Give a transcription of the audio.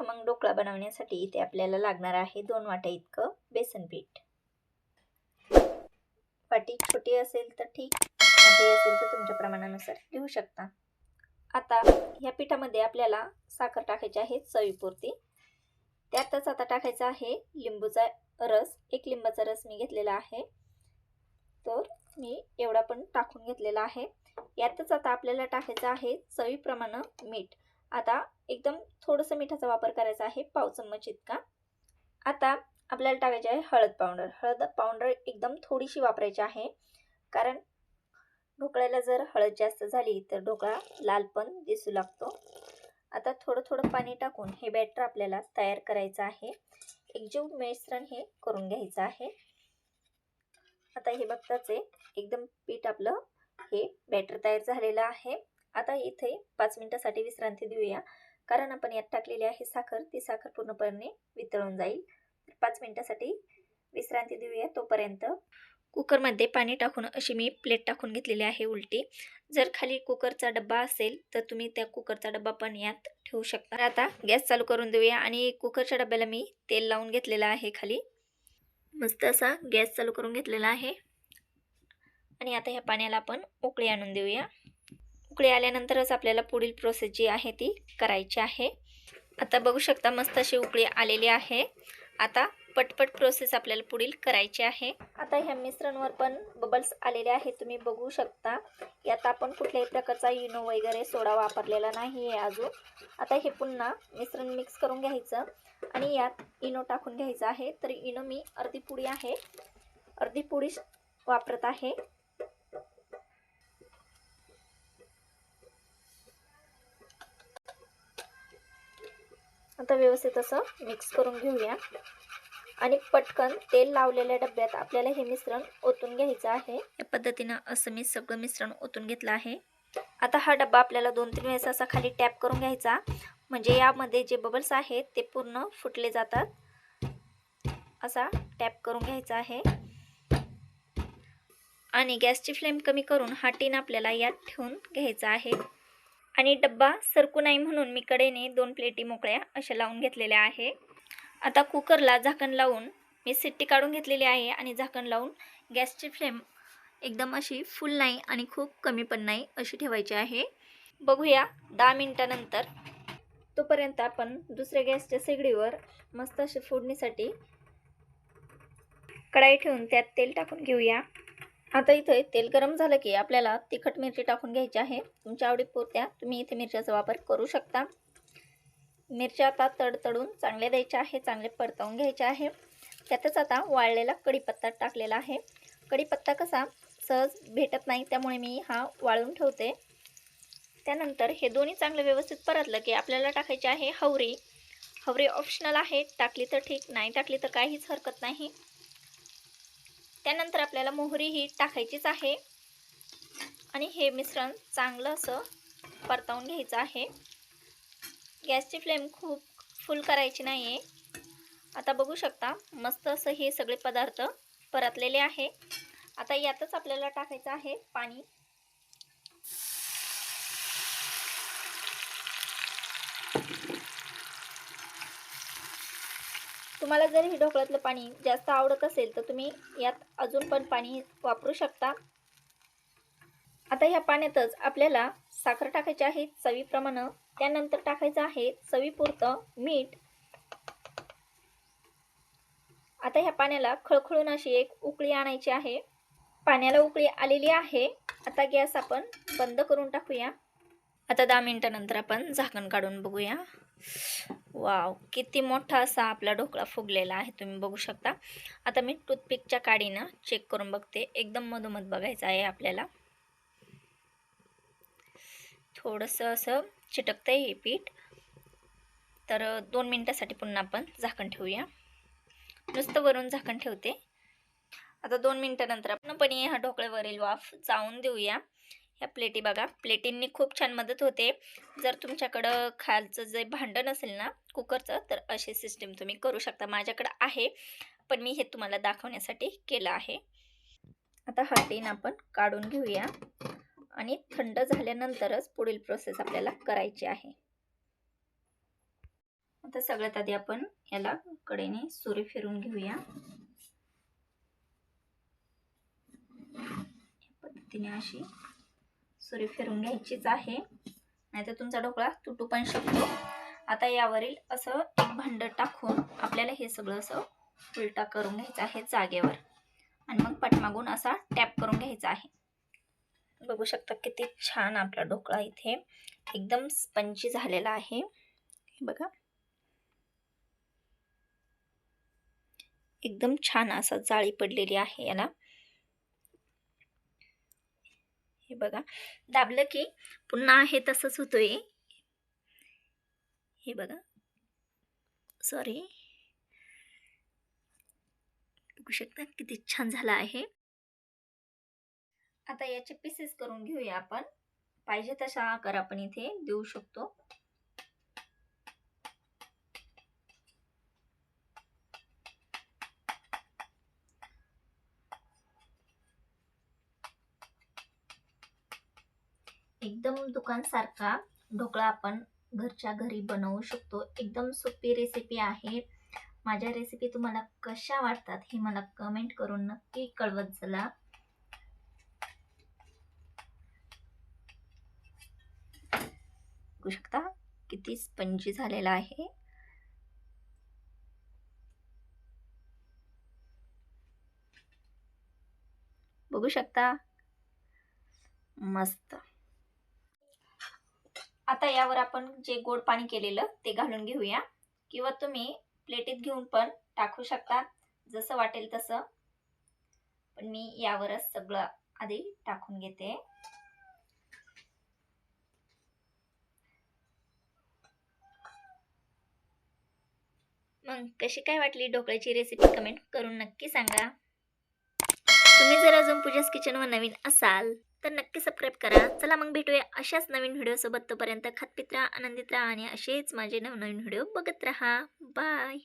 खमंग ढोकळा बनवण्यासाठी इथे आपल्याला लागणार आहे दोन वाट्या इतकं बेसन पीठ. वाटी छोटी असेल तर ठीक मोठी असेल तर तुमच्या प्रमाणानुसार घेऊ शकता. आता ह्या पिठामध्ये आपल्याला साखर टाकायची आहे चवीपुरती त्यातच आता टाकायचा आहे लिंबूचा रस. एक लिंबाचा रस मी घेतलेला आहे. तर मी एवढा पण टाकून घेतलेला आहे. यातच आता आपल्याला टाकायचं आहे चवीप्रमाणे मीठ. आता एकदम थोडंसं मिठाचा वापर करायचा आहे पाव चम्मच इतका. आता आपल्याला टाकायचे आहे हळद पावडर. हळद पावडर एकदम थोडीशी वापरायची आहे कारण ढोकळ्याला जर हळद जास्त झाली तर ढोकळा लाल पण दिसू लागतो. आता थोडं थोडं पाणी टाकून हे बॅटर आपल्याला तयार करायचं आहे. एकजीव मिश्रण हे करून घ्यायचं आहे. आता हे बघताच आहे एकदम पीठ आपलं हे बॅटर तयार झालेलं आहे. आता इथे पाच मिनिटासाठी विश्रांती देऊया. कारण आपण यात टाकलेली आहे साखर ती साखर पूर्णपणे वितळून जाईल. तर पाच मिनिटासाठी विश्रांती देऊया तोपर्यंत. कुकरमध्ये पाणी टाकून अशी मी प्लेट टाकून घेतलेली आहे उलटी. जर खाली कुकरचा डब्बा असेल तर तुम्ही त्या कुकरचा डब्बा पण यात ठेवू शकता. आता गॅस चालू करून देऊया आणि कुकरच्या डब्याला मी तेल लावून घेतलेलं आहे खाली. मस्त असा गॅस चालू करून घेतलेला आहे. आणि आता ह्या पाण्याला आपण उकळी आणून देऊया. उकळी आल्यानंतरच आपल्याला पुढील प्रोसेस जी आहे ती करायची आहे. आता बघू शकता मस्त अशी उकळी आलेली आहे. आता पटपट प्रोसेस आपल्याला पुढील करायची आहे. आता ह्या मिश्रणवर पण बबल्स आलेले आहेत तुम्ही बघू शकता. यात आपण कुठल्याही प्रकारचा इनो वगैरे सोडा वापरलेला नाही आहे अजून. आता हे पुन्हा मिश्रण मिक्स करून घ्यायचं आणि यात इनो टाकून घ्यायचं आहे. तर इनो मी अर्धी पुडी आहे. अर्धी पुडी वापरत आहे. आता व्यवस्थित असं मिक्स करून घेऊया. आणि पटकन तेल लावलेल्या डब्यात आपल्याला हे मिश्रण ओतून घ्यायचं आहे. या पद्धतीनं असं मी सगळं मिश्रण ओतून घेतलं आहे. आता हा डब्बा आपल्याला दोन तीन वेळेस असा खाली टॅप करून घ्यायचा. म्हणजे यामध्ये जे बबल्स आहेत ते पूर्ण फुटले जातात. असा टॅप करून घ्यायचा आहे. आणि गॅसची फ्लेम कमी करून हा टीन आपल्याला यात ठेवून घ्यायचा आहे. आणि डब्बा सरकू नाही म्हणून मी कडेने दोन प्लेटी मोकळ्या अशा लावून घेतलेल्या आहे. आता कुकरला झाकण लावून मी सिट्टी काढून घेतलेली आहे आणि झाकण लावून गॅसची फ्लेम एकदम अशी फुल नाही आणि खूप कमी पण नाही अशी ठेवायची आहे. बघूया दहा मिनटानंतर तोपर्यंत आपण दुसऱ्या गॅसच्या शेगडीवर मस्त अशी फोडणीसाठी कढाई ठेवून त्यात तेल टाकून घेऊया. आता इथे तेल गरम झालं की आपल्याला तिखट मिरची टाकून घ्यायची आहे. तुमच्या आवडीपुरत्या तुम्ही इथे मिरच्याचा वापर करू शकता. मिरच्या आता तडतडून चांगल्या द्यायच्या आहे चांगले परतवून घ्यायचे आहे. त्यातच आता वाळलेला कढीपत्ता टाकलेला आहे. कढीपत्ता कसा सहज भेटत नाही त्यामुळे मी हा वाळून ठेवते. त्यानंतर हे दोन्ही चांगलं व्यवस्थित परतलं की आपल्याला टाकायचे आहे हवरी हवरी ऑप्शनल आहे टाकली तर ठीक नाही टाकली तर काहीच हरकत नाही. त्यानंतर आपल्याला मोहरी ही टाकायचीच आहे. आणि हे मिश्रण चांगलं असं परतावून घ्यायचं आहे. गॅसची फ्लेम खूप फुल करायची नाही आहे आता बघू शकता मस्त असं हे सगळे पदार्थ परतलेले आहे. आता यातच आपल्याला टाकायचं आहे पाणी. तुम्हाला जर हे ढोकळ्यातलं पाणी जास्त आवडत असेल तर तुम्ही यात अजून पण पाणी वापरू शकता. आता ह्या पाण्यातच आपल्याला साखर टाकायची आहे चवीप्रमाणे. त्यानंतर टाकायचं आहे चवीपुरतं मीठ. आता ह्या पाण्याला खळखळून अशी एक उकळी आणायची आहे. पाण्याला उकळी आलेली आहे. आता गॅस आपण बंद करून टाकूया. आता दहा मिनटानंतर आपण झाकण काढून बघूया. वाव किती मोठा असा आपला ढोकळा फुगलेला आहे तुम्ही बघू शकता. आता मी टूथपिकच्या काडीनं चेक करून बघते. एकदम मधोमध बघायचं आहे आपल्याला. थोडंसं असं चिटकतं आहे हे पीठ. तर दोन मिनटासाठी पुन्हा आपण झाकण ठेवूया. नुसतं वरून झाकण ठेवते. आता दोन मिनटानंतर पूर्णपणे ह्या ढोकळ्यावरील वाफ जाऊन देऊया. ह्या प्लेटी बघा. प्लेटींनी खूप छान मदत होते. जर तुमच्याकडं खालचं जे भांडण असेल ना कुकरचं तर अशी सिस्टीम तुम्ही करू शकता. माझ्याकडं आहे पण मी हे तुम्हाला दाखवण्यासाठी केलं आहे. आता हा टीन आपण काढून घेऊया. आणि थंड झाल्यानंतरच पुढील प्रोसेस आपल्याला करायची आहे. आता सगळ्यात आधी आपण याला कडेने सुरी फिरून घेऊया. पद्धतीने अशी सुरी फिरून घ्यायचीच आहे. नाहीतर तुमचा ढोकळा तुटू पण शकतो. आता यावरील असं एक भांड टाकून आपल्याला हे सगळं असं उलटा करून घ्यायचं आहे जागेवर. आणि मग पाठमागून असा टॅप करून घ्यायचा आहे. बघू शकता किती छान आपला ढोकळा इथे एकदम स्पंजी झालेला आहे. बघा. एकदम छान असं जाळी पडलेली आहे याला. हे बघा. दाबलं की पुन्हा आहे तसंच होतोय. हे बघा. सॉरी बघू शकता किती छान झाला आहे. आता याचे पीसेस करून घेऊया आपण. पाहिजे तसा आकार आपण इथे देऊ शकतो. एकदम दुकानसारखा ढोकळा आपण घरच्या घरी बनवू शकतो. एकदम सोपी रेसिपी आहे. माझ्या रेसिपी तुम्हाला कशा वाटतात हे मला कमेंट करून नक्की कळवत चला. बघू शकता किती स्पंजी झालेला आहे. बघू शकता. मस्त. आता यावर आपण जे गोड पाणी केलेलं ते घालून घेऊया. किंवा तुम्ही प्लेटीत घेऊन पण टाकू शकता जसं वाटेल तसं. पण मी यावरच सगळं आधी टाकून घेते. मग कशी काय वाटली ढोकळ्याची रेसिपी कमेंट करून नक्की सांगा. तुम्ही जर अजून पूजास किचनवर नवीन असाल तर नक्की सबस्क्राईब करा. चला मग भेटूया अशाच नवीन व्हिडिओसोबत तोपर्यंत खातपित राहा आनंदित राहा आणि असेच माझे नवनवीन व्हिडिओ बघत राहा. बाय